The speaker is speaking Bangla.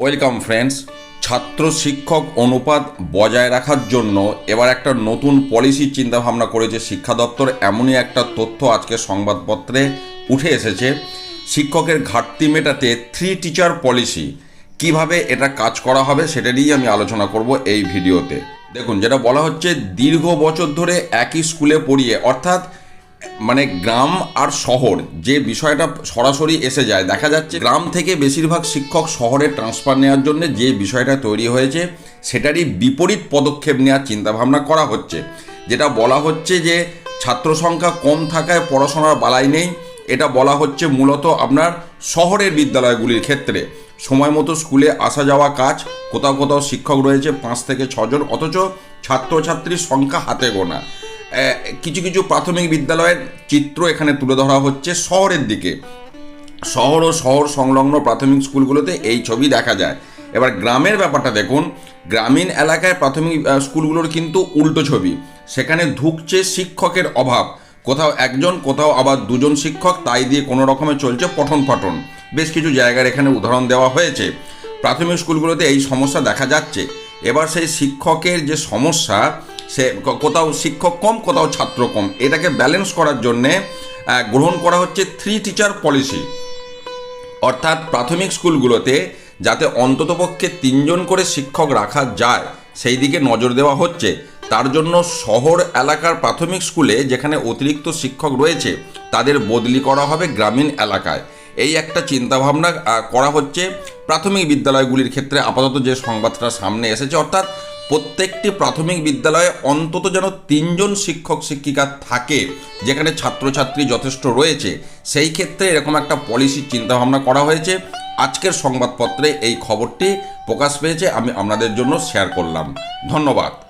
ওয়েলকাম ফ্রেন্ডস ছাত্র শিক্ষক অনুপাত বজায় রাখার জন্য এবার একটা নতুন পলিসির চিন্তাভাবনা করেছে শিক্ষা দপ্তর। এমনই একটা তথ্য আজকে সংবাদপত্রে উঠে এসেছে। শিক্ষকের ঘাটতি মেটাতে থ্রি টিচার পলিসি কীভাবে এটা কাজ করা হবে সেটা নিয়েই আমি আলোচনা করব এই ভিডিওতে। দেখুন, যেটা বলা হচ্ছে, দীর্ঘ বছর ধরে একই স্কুলে পড়িয়ে, অর্থাৎ মানে গ্রাম আর শহর যে বিষয়টা সরাসরি এসে যায়, দেখা যাচ্ছে গ্রাম থেকে বেশিরভাগ শিক্ষক শহরে ট্রান্সফার নেওয়ার জন্য যে বিষয়টা তৈরি হয়েছে, সেটারই বিপরীত পদক্ষেপ নেওয়ার চিন্তাভাবনা করা হচ্ছে। যেটা বলা হচ্ছে যে ছাত্র সংখ্যা কম থাকায় পড়াশোনার বালাই নেই, এটা বলা হচ্ছে মূলত আপনার শহরের বিদ্যালয়গুলির ক্ষেত্রে। সময় মতো স্কুলে আসা যাওয়া কাজ, কোথাও কোথাও শিক্ষক রয়েছে পাঁচ থেকে ছজন, অথচ ছাত্রছাত্রীর সংখ্যা হাতে গোনা। কিছু কিছু প্রাথমিক বিদ্যালয়ের চিত্র এখানে তুলে ধরা হচ্ছে শহরের দিকে। শহর ও শহর সংলগ্ন প্রাথমিক স্কুলগুলোতে এই ছবি দেখা যায়। এবার গ্রামের ব্যাপারটা দেখুন। গ্রামীণ এলাকায় প্রাথমিক স্কুলগুলোর কিন্তু উল্টো ছবি। সেখানে ধুকছে শিক্ষকের অভাব। কোথাও একজন, কোথাও আবার দুজন শিক্ষক, তাই দিয়ে কোনো রকমে চলছে পঠন পাঠন। বেশ কিছু জায়গার এখানে উদাহরণ দেওয়া হয়েছে। প্রাথমিক স্কুলগুলোতে এই সমস্যা দেখা যাচ্ছে। এবার সেই শিক্ষকের যে সমস্যা সে কোথাও শিক্ষক কম, কোথাও ছাত্র কম। এটাকে ব্যালেন্স করার জন্যে গ্রহণ করা হচ্ছে থ্রি টিচার পলিসি অর্থাৎ প্রাথমিক স্কুলগুলোতে যাতে অন্ততপক্ষে তিনজন করে শিক্ষক রাখা যায়, সেই দিকে নজর দেওয়া হচ্ছে। তার জন্য শহর এলাকার প্রাথমিক স্কুলে যেখানে অতিরিক্ত শিক্ষক রয়েছে, তাদের বদলি করা হবে গ্রামীণ এলাকায়। এই একটা চিন্তাভাবনা করা হচ্ছে। প্রাথমিক বিদ্যালয়গুলির ক্ষেত্রে আপাতত যে সংবাদটা সামনে এসেছে, অর্থাৎ প্রত্যেকটি প্রাথমিক বিদ্যালয়ে অন্তত যেন তিনজন শিক্ষক, শিক্ষিকা থাকে, যেখানে ছাত্রছাত্রী যথেষ্ট রয়েছে। সেই ক্ষেত্রে এরকম একটা পলিসির চিন্তাভাবনা করা হয়েছে। আজকের সংবাদপত্রে এই খবরটি প্রকাশ পেয়েছে, আমি আপনাদের জন্য শেয়ার করলাম। ধন্যবাদ।